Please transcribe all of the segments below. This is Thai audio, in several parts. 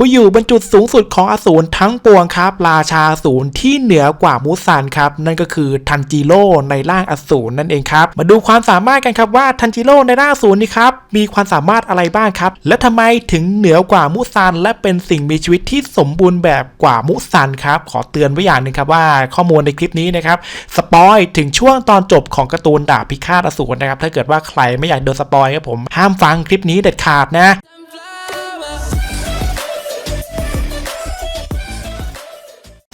ผู้อยู่บนจุดสูงสุดของอสูรทั้งปวงครับ ราชาอสูรที่เหนือกว่ามุสันครับนั่นก็คือทันจิโร่ในร่างอสูรนั่นเองครับ มาดูความสามารถกันครับว่าทันจิโร่ในร่างอสูรนี้ครับมีความสามารถอะไรบ้างครับ และทำไมถึงเหนือกว่ามุสันและเป็นสิ่งมีชีวิตที่สมบูรณ์แบบกว่ามุสันครับ ขอเตือนไว้อย่างหนึ่งครับว่าข้อมูลในคลิปนี้นะครับสปอยถึงช่วงตอนจบของการ์ตูนดาบพิฆาตอสูรนะครับถ้าเกิดว่าใครไม่อยากโดนสปอยครับผมห้ามฟังคลิปนี้เด็ดขาดนะ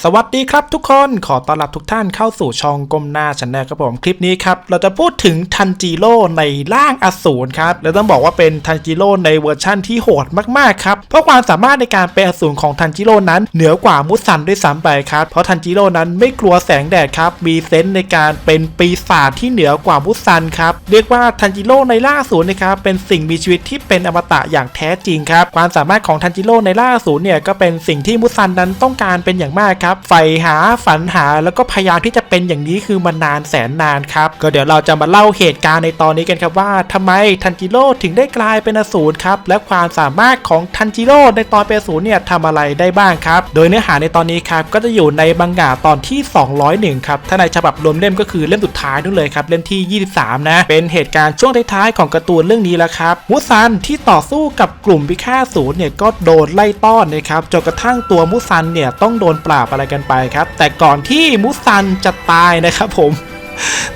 สวัสดีครับทุกคนขอต้อนรับทุกท่านเข้าสู่ช่องก้มหน้าชันแนลครับผมคลิปนี้ครับ เราจะพูดถึงทันจิโร่ในร่างอสูรครับและต้องบอกว่าเป็นทันจิโร่ในเวอร์ชั่นที่โหดมากๆครับ เพราะความสามารถในการเป็นอสูรของทันจิโร่นั้น เหนือกว่ามุสันด้วยซ้ำไปครับ เพราะทันจิโร่นั้นไม่กลัวแสงแดดครับ มีเซนส์ในการเป็นปีศาจที่เหนือกว่ามุสันครับเรียกว่าทันจิโร่ในร่างอสูรนะครับเป็นสิ่งมีชีวิตที่เป็นอมตะอย่างแท้จริงครับความสามารถของทันจิโร่ในร่างอสูรเนี่ยก็เป็นสิ่งที่มุสันนั้นต้องการเป็นอย่างมากครับใฝ่หาฝันหาแล้วก็พยายามที่จะเป็นอย่างนี้คือมานานแสนนานครับ ก็เดี๋ยวเราจะมาเล่าเหตุการณ์ในตอนนี้กันครับว่าทำไมทันจิโร่ถึงได้กลายเป็นอสูรครับ และความสามารถของทันจิโร่ในตอนเป็นอสูรเนี่ยทำอะไรได้บ้างครับ โดยเนื้อหาในตอนนี้ครับก็จะอยู่ในบังงะตอนที่ 201 ครับ ถ้าในฉบับรวมเล่มก็คือเล่มสุดท้ายนู่นเลยครับ เล่มที่ 23 นะ เป็นเหตุการณ์ช่วงท้ายๆของการ์ตูนเรื่องนี้แล้วครับ มุซันที่ต่อสู้กับกลุ่มพิฆาตศูนย์เนี่ยก็โดนไล่ต้อนนะครับ จนกระทั่งตัวมุซันเนี่ยต้องโดนปราบอะไรกันไปครับ แต่ก่อนที่มุซันจะตายนะครับผม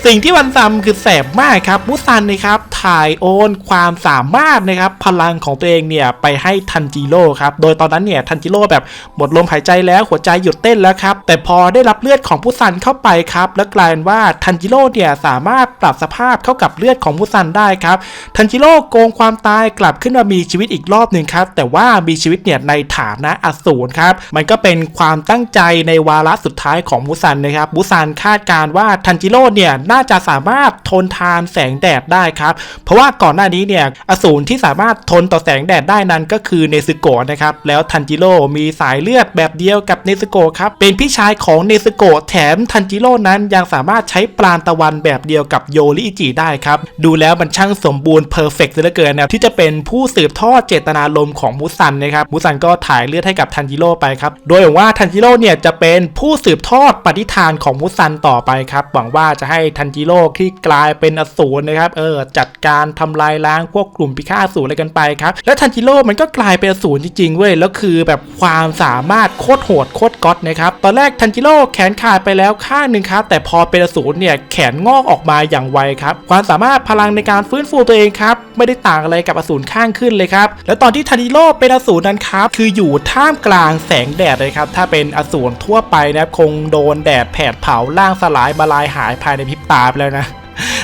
สิ่งที่มันทำคือแสบมากครับมุซันนะครับถ่ายโอนความสามารถนะครับพลังของตัวเองเนี่ยไปให้ทันจิโร่ครับโดยตอนนั้นเนี่ยทันจิโร่แบบหมดลมหายใจแล้วหัวใจหยุดเต้นแล้วครับแต่พอได้รับเลือดของมุซันเข้าไปครับแล้วกลายเป็นว่าทันจิโร่เนี่ยสามารถปรับสภาพเข้ากับเลือดของมุซันได้ครับทันจิโร่โกงความตายกลับขึ้นมามีชีวิตอีกรอบหนึ่งครับแต่ว่ามีชีวิตเนี่ยในฐานะอสูรครับมันก็เป็นความตั้งใจในวาระสุดท้ายของมุซันนะครับมุซันคาดการณ์ว่าทันจิโร่เนี่ยน่าจะสามารถทนทานแสงแดดได้ครับ เพราะว่าก่อนหน้านี้เนี่ยอสูรที่สามารถทนต่อแสงแดดได้นั้นก็คือเนซึโกะนะครับ แล้วทันจิโร่มีสายเลือดแบบเดียวกับเนซึโกะครับ เป็นพี่ชายของเนซึโกะแถมทันจิโร่นั้นยังสามารถใช้ปราณตะวันแบบเดียวกับโยริอิจิได้ครับ ดูแล้วมันช่างสมบูรณ์เพอร์เฟกต์เหลือเกินนะที่จะเป็นผู้สืบทอดเจตนารมณ์ของมุซันนะครับ มุซันก็ถ่ายเลือดให้กับทันจิโร่ไปครับ โดยหวังว่าทันจิโร่เนี่ยจะเป็นผู้สืบทอดปฏิฐานของมุซันต่อไปครับ หวังว่าจะให้ทันจิโร่ที่กลายเป็นอสูรนะครับเออจัดการทำลายล้างพวกกลุ่มพิฆาตอสูรอะไรกันไปครับแล้วทันจิโร่มันก็กลายเป็นอสูรจริงๆเว้ยแล้วคือแบบความสามารถโคตรโหดโคตรก๊อตนะครับตอนแรกทันจิโร่แขนขาดไปแล้วข้างหนึ่งครับแต่พอเป็นอสูรเนี่ยแขนงอกออกมาอย่างไวครับความสามารถพลังในการฟื้นฟูตัวเองครับไม่ได้ต่างอะไรกับอสูรข้างขึ้นเลยครับแล้วตอนที่ทันจิโร่เป็นอสูรนั้นครับคืออยู่ท่ามกลางแสงแดดเลยครับถ้าเป็นอสูรทั่วไปนะครับคงโดนแดดแผดเผาล่างสลายมาลายหายภายในพริบตาไปแล้วนะ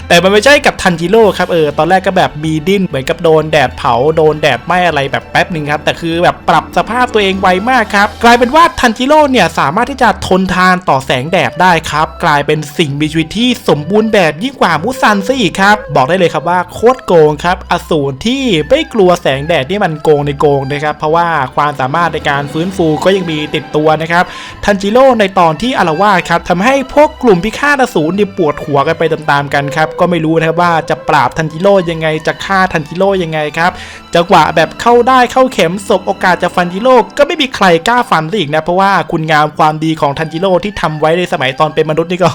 แต่มันไม่ใช่กับทันจิโร่ครับเออตอนแรกก็แบบมีดิ้นเหมือนกับโดนแดดเผาโดนแดดไหม้อะไรแบบแป๊บหนึ่งครับแต่คือแบบปรับสภาพตัวเองไวมากครับกลายเป็นว่าทันจิโร่เนี่ยสามารถที่จะทนทานต่อแสงแดดได้ครับกลายเป็นสิ่งมีชีวิตที่สมบูรณ์แบบยิ่งกว่ามุซันซะอีกครับบอกได้เลยครับว่าโคตรโกงครับอสูรที่ไม่กลัวแสงแดดนี่มันโกงในโกงนะครับเพราะว่าความสามารถในการฟื้นฟูก็ยังมีติดตัวนะครับทันจิโร่ในตอนที่อารวาสครับทำให้พวกกลุ่มพิฆาตอสูรเนี่ยปวดหัวกันไปตามๆกันครับก็ไม่รู้นะครับว่าจะปราบทันจิโร่ยังไง จะฆ่าทันจิโร่ยังไงครับจังหวะแบบเข้าได้เข้าเข็มศพโอกาสจะฟันจิโร่ก็ไม่มีใครกล้าฟันซะอีกนะเพราะว่าคุณงามความดีของทันจิโร่ที่ทำไว้ในสมัยตอนเป็นมนุษย์นี่ก็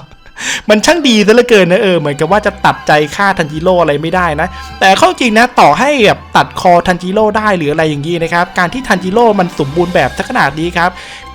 มันช่างดีซะเหลือเกินนะเออเหมือนกับว่าจะตัดใจฆ่าทันจิโร่อะไรไม่ได้นะ แต่ข้าจริงนะต่อให้แบบตัดคอทันจิโร่ได้หรืออะไรอย่างนี้นะครับ การที่ทันจิโร่มันสมบูรณ์แบบสักขนาดนี้ครับ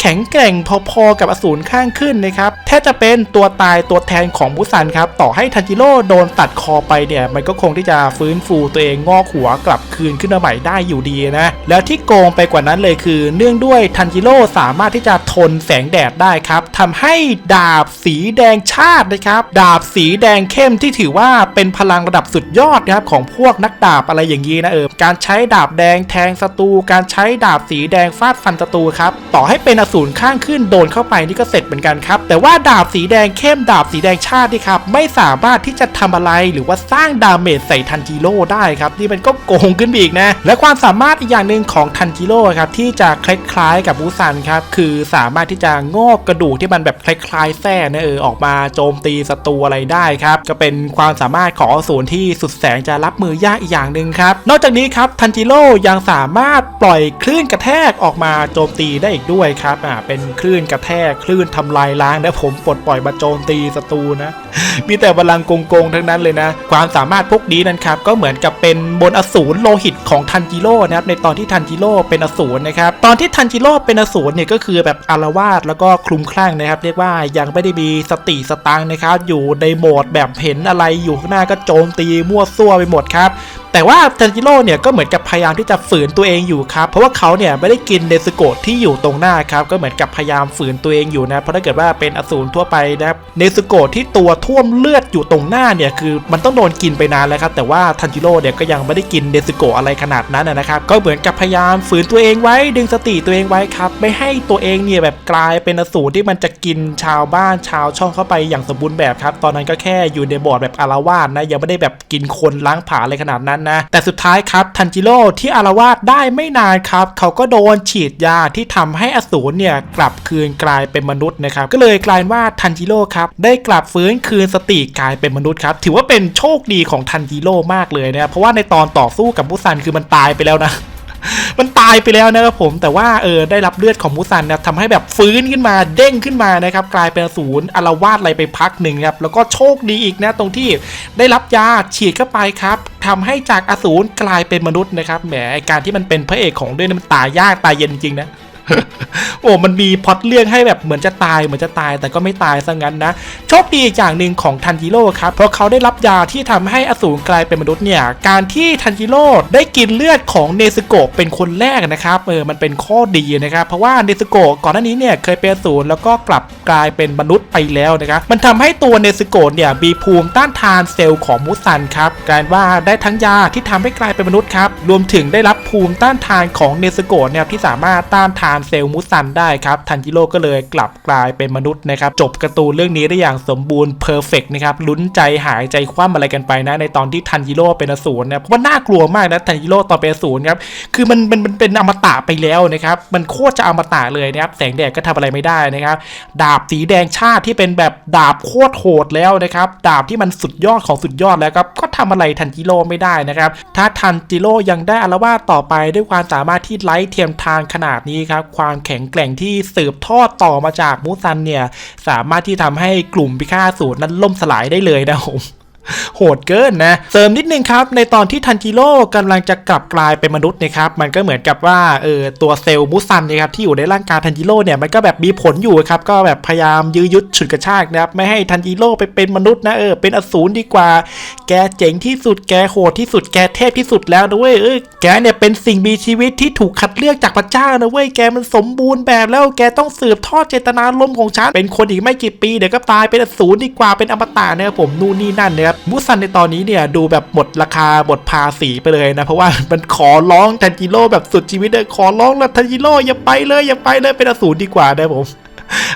แข็งแกร่งพอๆกับอสูรข้างขึ้นนะครับแทบจะเป็นตัวตายตัวแทนของมุซันครับต่อให้ทันจิโร่โดนตัดคอไปเนี่ยมันก็คงที่จะฟื้นฟูตัวเองงอกหัวกลับคืนขึ้นมาใหม่ได้อยู่ดีนะแล้วที่โกงไปกว่านั้นเลยคือ เนื่องด้วยทันจิโร่สามารถที่จะทนแสงแดดได้ครับทำให้ดาบสีแดงชาตินะครับ ดาบสีแดงเข้มที่ถือว่าเป็นพลังระดับสุดยอดนะครับของพวกนักดาบอะไรอย่างนี้นะเออการใช้ดาบแดงแทงศัตรูการใช้ดาบสีแดงฟาดฟันศัตรูครับต่อให้เป็นอสูรข้างขึ้นโดนเข้าไปนี่ก็เสร็จเหมือนกันครับ แต่ว่าดาบสีแดงเข้มดาบสีแดงชาตินี่ครับไม่สามารถที่จะทำอะไรหรือว่าสร้างดาเมจใส่ทันจิโร่ได้ครับนี่มันก็โกงขึ้นไปอีกนะ และความสามารถอีกอย่างหนึ่งของทันจิโร่ครับที่จะคล้ายๆกับบูซันครับคือสามารถที่จะงอกกระดูกที่มันแบบคล้ายๆแส้นะเออออกมาโจมตีศัตรูอะไรได้ครับก็เป็นความสามารถของอสูรที่สุดแสนจะรับมือยากอีกอย่างหนึ่งครับนอกจากนี้ครับทันจิโร่ยังสามารถปล่อยคลื่นกระแทกออกมาโจมตีได้อีกด้วยครับอ่าเป็นคลื่นกระแทกคลื่นทำลายล้างนะผมปลดปล่อยมาโจมตีศัตรูนะ มีแต่พลังโกงๆทั้งนั้นเลยนะ ความสามารถพวกนี้นั้นครับก็เหมือนกับเป็นบนอสูรโลหิตของทันจิโร่นะครับในตอนที่ทันจิโร่เป็นอสูรนะครับตอนที่ทันจิโร่เป็นอสูรเนี่ยก็คือแบบอารวาสแล้วก็คลุมคลั่งนะครับ เรียกว่ายังไม่ได้มีสติสตังนะครับอยู่ในโหมดแบบเห็นอะไรอยู่ข้างหน้าก็โจมตีมั่วซั่วไปหมดครับแต่ว่าทันจิโร่เนี่ยก็เหมือนกับพยายามที่จะฝืนตัวเองอยู่ครับ เพราะว่าเขาเนี่ยไม่ได้กินเนสโกะที่อยู่ตรงหน้าครับก็เหมือนกับพยายามฝืนตัวเองอยู่นะเพราะถ้าเกิดว่าเป็นอสูรทั่วไปนะครับเนสโกะที่ตัวท่วมเลือดอยู่ตรงหน้าเนี่ยคือมันต้องโดนกินไปนานแล้วครับแต่ว่าทันจิโร่เนี่ยก็ยังไม่ได้กินเนสโกะอะไรขนาดนั้นนะครับก็เหมือนกับพยายามฝืนตัวเองไว้ดึงสติตัวเองไว้ครับไม่ให้ตัวเองเนี่ยแบบกลายเป็นอสูรที่มันจะกินชาวบ้านชาวช่องเข้าไปอย่างสมบูรณ์แบบครับตอนนั้นก็แค่อยู่ในบอร์ดแบบอารวาสนะยังไม่ได้แบบกินคนล้างผลาอะไรขนาดนั้นนะแต่สุดท้ายครับทันจิโร่ที่อารวาสได้ไม่นานครับเขาก็โดนฉีดยาที่ทำให้อสูรเนี่ยกลับคืนกลายเป็นมนุษย์นะครับก็เลยกลายว่าทันจิโร่ครับได้กลับฟื้นคืนสติกลายเป็นมนุษย์ครับถือว่าเป็นโชคดีของทันจิโร่มากเลยนะเพราะว่าในตอนต่อสู้กับบุซันคือมันตายไปแล้วนะมันตายไปแล้วนะครับผมแต่ว่าเออได้รับเลือดของมูซันนะทำให้แบบฟื้นขึ้นมาเด้งขึ้นมานะครับกลายเป็นอสูรอารวาสอะไรไปพักหนึ่งครับแล้วก็โชคดีอีกนะตรงที่ได้รับยาฉีดเข้าไปครับทำให้จากอสูรกลายเป็นมนุษย์นะครับแหมการที่มันเป็นพระเอกของเรื่องมันตายยากตายเย็นจริงนะ โอ้ มันมีพล็อตเรื่องให้แบบเหมือนจะตายเหมือนจะตายแต่ก็ไม่ตายซะงั้นนะ โชคดีอีกอย่างหนึ่งของทันจิโร่ครับ เพราะเขาได้รับยาที่ทำให้อสูรกลายเป็นมนุษย์เนี่ย การที่ทันจิโร่ได้กินเลือดของเนซึโกะเป็นคนแรกนะครับ เออ มันเป็นข้อดีนะครับ เพราะว่าเนซึโกะก่อนหน้านี้เนี่ยเคยเป็นอสูรแล้วก็กลับกลายเป็นมนุษย์ไปแล้วนะครับ มันทำให้ตัวเนซึโกะเนี่ยมีภูมิต้านทานเซลล์ของมุสันครับกลายว่าได้ทั้งยาที่ทำให้กลายเป็นมนุษย์ครับ รวมถึงได้รับภูมิต้านทานของเนซึโกะเนี่ยที่สามารถต้านทานเซลมุสันได้ครับทันจิโร่ก็เลยกลับกลายเป็นมนุษย์นะครับจบการ์ตูนเรื่องนี้ได้อย่างสมบูรณ์เพอร์เฟกนะครับลุ้นใจหายใจคว่ำอะไรกันไปนะในตอนที่ทันจิโร่เป็นอสูรเนี่ยเพราะว่าน่ากลัวมากนะทันจิโร่ตอนเป็นอสูรครับคือมันมันมันเป็นอมตะไปแล้วนะครับมันโคตรจะอมตะเลยนะครับแสงแดดก็ทำอะไรไม่ได้นะครับดาบสีแดงชาติที่เป็นแบบดาบโคตรโหดแล้วนะครับดาบที่มันสุดยอดของสุดยอดแล้วครับก็ทำอะไรทันจิโร่ไม่ได้นะครับถ้าทันจิโร่ยังได้อารวาสต่อไปด้วยความสามารถที่ไร้เทียมทานขนาดนี้ครับความแข็งแกร่งที่สืบทอดต่อมาจากมูซันเนี่ย สามารถที่ทำให้กลุ่มพิฆาตสูตรนั้นล่มสลายได้เลยนะผม โหดเกินนะ เสริมนิดนึงครับ ในตอนที่ทันจิโร่กำลังจะกลับกลายเป็นมนุษย์นะครับ มันก็เหมือนกับว่าเออตัวเซลล์มุซันนะครับที่อยู่ในร่างกายทันจิโร่เนี่ยมันก็แบบมีผลอยู่ครับ ก็แบบพยายามยื้อยุดฉุดกระชากนะครับ ไม่ให้ทันจิโร่ไปเป็นมนุษย์นะเออเป็นอสูรดีกว่า แกเจ๋งที่สุดแกโหดที่สุดแกเทพที่สุดแล้วนะเว้ยเออแกเนี่ยเป็นสิ่งมีชีวิตที่ถูกคัดเลือกจากพระเจ้านะเว้ยแกมันสมบูรณ์แบบแล้วแกต้องสืบทอดเจตนารมณ์ของฉันเป็นคนอีกไม่กี่ปีเดี๋ยวก็ตายเป็นอสูรดีกว่าเป็นอมตะนะครับผมนู่นนี่นั่นนะครับมูซันในตอนนี้เนี่ยดูแบบหมดราคาหมดภาษีไปเลยนะ เพราะว่ามันขอร้องทันจิโร่แบบสุดชีวิตเลยขอร้องแล้วทันจิโร่อย่าไปเลยอย่าไปเลยเป็นอสูรดีกว่านะผม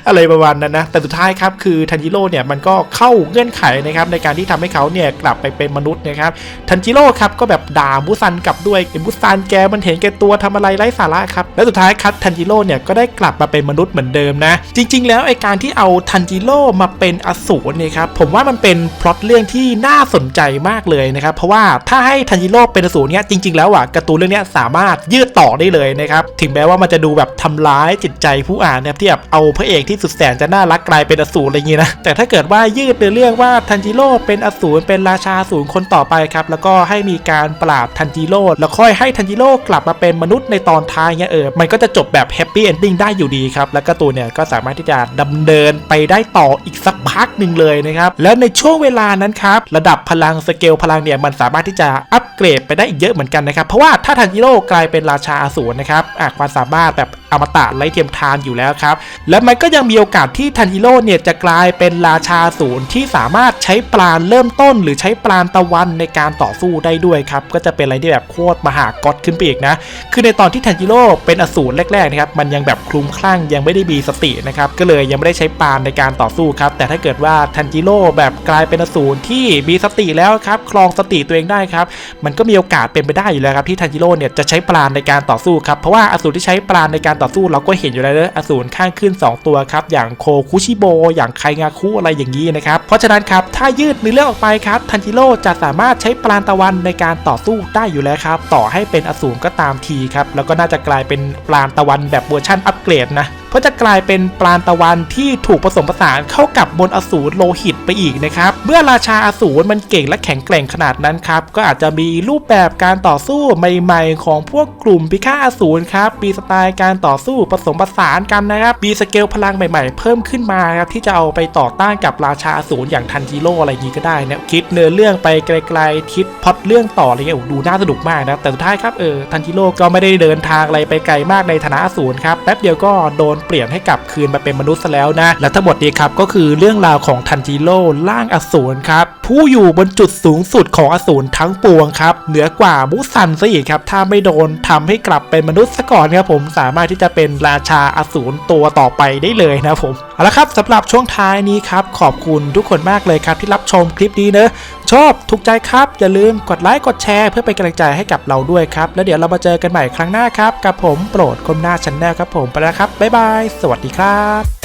อะไรประมาณนั้นนะ แต่สุดท้ายครับคือทันจิโร่เนี่ยมันก็เข้าเงื่อนไขนะครับในการที่ทำให้เขาเนี่ยกลับไปเป็นมนุษย์นะครับทันจิโร่ครับก็แบบด่ามุซันกลับด้วยไอ้มุซันแกมันเห็นแกตัวทำอะไรไร้สาระครับแล้วสุดท้ายครับทันจิโร่เนี่ยก็ได้กลับมาเป็นมนุษย์เหมือนเดิมนะ จริง ๆ แล้วไอ้การที่เอาทันจิโร่มาเป็นอสูรเนี่ยครับผมว่ามันเป็นพล็อตเรื่องที่น่าสนใจมากเลยนะครับเพราะว่าถ้าให้ทันจิโร่เป็นอสูรเนี่ยจริง ๆ แล้วอะการ์ตูนเรื่องนี้สามารถยืดต่อได้เลยนะครับถึงแม้ว่ามันจะดูแบบทำร้ายจิตใจผู้อ่านนะครับที่แบบเอาพระเอกที่สุดแสนจะน่ารักกลายเป็นอสูรอะไรอย่างงี้นะแต่ถ้าเกิดว่ายืดเนื้อเรื่องว่าทันจิโร่เป็นอสูรเป็นราชาอสูรคนต่อไปครับแล้วก็ให้มีการปราบทันจิโร่แล้วค่อยให้ทันจิโร่กลับมาเป็นมนุษย์ในตอนท้ายเงี้ยเออมันก็จะจบแบบแฮปปี้เอนดิ้งได้อยู่ดีครับแล้วก็ตัวเนี่ยก็สามารถที่จะดำเนินไปได้ต่ออีกสักพักหนึ่งเลยนะครับแล้วในช่วงเวลานั้นครับระดับพลังสเกลพลังเนี่ยมันสามารถที่จะอัปเกรดไปได้อีกเยอะเหมือนกันนะครับเพราะว่าถ้าทันจิโร่กลายเป็นราชาอสูรนะครับอะความสามารถแบบอมตะไร้เทียมทานอยู่แล้วครับและมันก็ยังมีโอกาสที่ทันจิโร่เนี่ยจะกลายเป็นราชาศูนย์ที่สามารถใช้ปราณเริ่มต้น หรือใช้ปราณตะวันในการต่อสู้ได้ด้วยครับก็จะเป็นอะไรที่แบบโคตรมหากอตขึ้นไปอีกนะคือในตอนที่ทันจิโร่เป็นอสูรแรกๆนะครับมันยังแบบคลุมคลั่งยังไม่ได้มีสตินะครับก็เลยยังไม่ได้ใช้ปราณในการต่อสู้ครับแต่ถ้าเกิดว่าทันจิโร่แบบกลายเป็นอสูรที่มีสติแล้วครับครองสติตัวเองได้ครับมันก็มีโอกาสเป็นไปได้อยู่แล้วครับที่ทันจิโร่เนี่ยจะใช้ปราณในการต่อสู้ครับเพราะว่าอสูรที่ใช้ปราณในการต่อสู้เราก็เห็นอยู่แล้วนะอสูรข้างขึ้น 2 ตัวครับอย่างโคคุชิโบอย่างไคงาคุอะไรอย่างนี้นะครับเพราะฉะนั้นครับถ้ายืดในเรื่องออกไปครับทันจิโร่จะสามารถใช้ปราณตะวันในการต่อสู้ได้อยู่แล้วครับต่อให้เป็นอสูรก็ตามทีครับแล้วก็น่าจะกลายเป็นปราณตะวันแบบเวอร์ชั่นอัปเกรดนะ เพราะจะกลายเป็นปราณตะวันที่ถูกผสมผสานเข้ากับบนอสูรโลหิตไปอีกนะครับ เมื่อราชาอสูรมันเก่งและแข็งแกร่งขนาดนั้นครับ ก็อาจจะมีรูปแบบการต่อสู้ใหม่ๆ ของพวกกลุ่มพิฆาตอสูรครับ มีสไตล์การต่อสู้ผสมผสานกันนะครับ มีสเกลพลังใหม่ๆ เพิ่มขึ้นมาครับที่จะเอาไปต่อต้านกับราชาอสูรอย่างทันจิโร่อะไรอย่างนี้ก็ได้นะคิดเนื้อเรื่องไปไกลๆคิดพล็อตเรื่องต่ออะไรเงี้ยดูน่าสนุกมากนะแต่สุดท้ายครับเออทันจิโร่ก็ไม่ได้เดินทางอะไรไปไกลมากในฐานะอสูรครับแป๊บเดียวก็โดนเปลี่ยนให้กลับคืนมาเป็นมนุษย์ซะแล้วนะ และทั้งหมดนี้ครับก็คือเรื่องราวของทันจิโร่ล่างอสูรครับผู้อยู่บนจุดสูงสุดของอสูรทั้งปวงครับเหนือกว่ามุสันซะอีกครับถ้าไม่โดนทำให้กลับเป็นมนุษย์ซะก่อนครับผมสามารถที่จะเป็นราชาอสูรตัวต่อไปได้เลยนะครับผมเอาละครับสำหรับช่วงท้ายนี้ครับขอบคุณทุกคนมากเลยครับที่รับชมคลิปนี้เนอะชอบถูกใจครับ อย่าลืมกดไลค์กดแชร์เพื่อเป็นกำลังใจให้กับเราด้วยครับ แล้วเดี๋ยวเรามาเจอกันใหม่ครั้งหน้าครับ กับผมโปรดคมหน้าชันแนลครับผมไปแล้วครับ บ๊ายบาย สวัสดีครับ